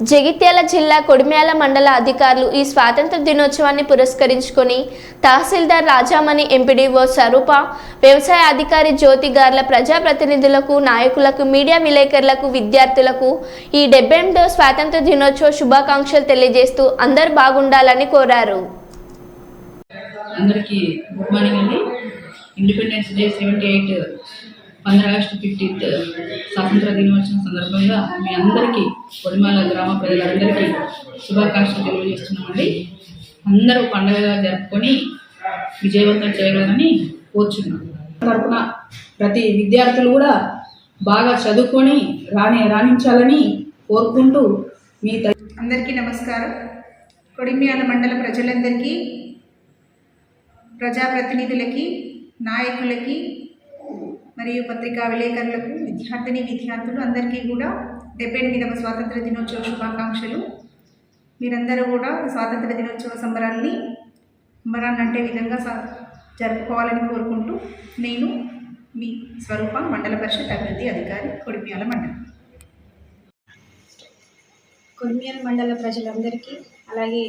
జగిత్యాల జిల్లా కొడిమ్యాల మండల అధికారులు ఈ స్వాతంత్ర దినోత్సవాన్ని పురస్కరించుకొని తహసీల్దార్ రాజామణి ఎంపీడీఓ స్వరూప వ్యవసాయ అధికారి జ్యోతి గార్ల ప్రజాప్రతినిధులకు నాయకులకు మీడియా విలేకరులకు విద్యార్థులకు ఈ డెబ్బై ఎనిమిదో స్వాతంత్ర దినోత్సవ శుభాకాంక్షలు తెలియజేస్తూ అందరూ బాగుండాలని కోరారు. అందరికీ గుడ్ మార్నింగ్ అండి. ఇండిపెండెన్స్ డే సెవెంటీ ఎయిట్ పంద్రాగస్టు ఫిఫ్టీన్త్ స్వాతంత్ర దినోత్సవం సందర్భంగా మీ అందరికీ కొడిమాల గ్రామ ప్రజలందరికీ శుభాకాంక్షలు తెలియజేస్తున్నామండి. అందరూ పండుగగా జరుపుకొని విజయవంతం చేయగలరని కోరుచున్నాం. తరపున ప్రతి విద్యార్థులు కూడా బాగా చదువుకొని రాణి రాణించాలని కోరుకుంటూ మీ త- అందరికీ నమస్కారం. కొడిమ్యాల మండల ప్రజలందరికీ ప్రజాప్రతినిధులకి నాయకులకి మరియు పత్రికా విలేకరులకు విద్యార్థిని విద్యార్థులు అందరికీ కూడా డెబ్బై ఎనిమిదవ స్వాతంత్ర దినోత్సవ శుభాకాంక్షలు. మీరందరూ కూడా స్వాతంత్ర దినోత్సవ సంబరాల్ని సంబరాన్ని అంటే విధంగా జరుపుకోవాలని కోరుకుంటూ నేను మీ స్వరూప మండల పరిషత్ అభివృద్ధి అధికారి కొడిమియాల మండలం. కొడిమియాల మండల ప్రజలందరికీ అలాగే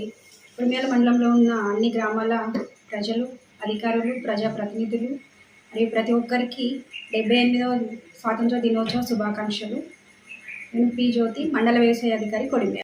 కొడిమియాల మండలంలో ఉన్న అన్ని గ్రామాల ప్రజలు అధికారులు ప్రజాప్రతినిధులు మరియు ప్రతి ఒక్కరికి డెబ్బై ఎనిమిదవ స్వాతంత్ర దినోత్సవ శుభాకాంక్షలు. నేను పి జ్యోతి మండల వ్యవసాయ అధికారి కొడిమే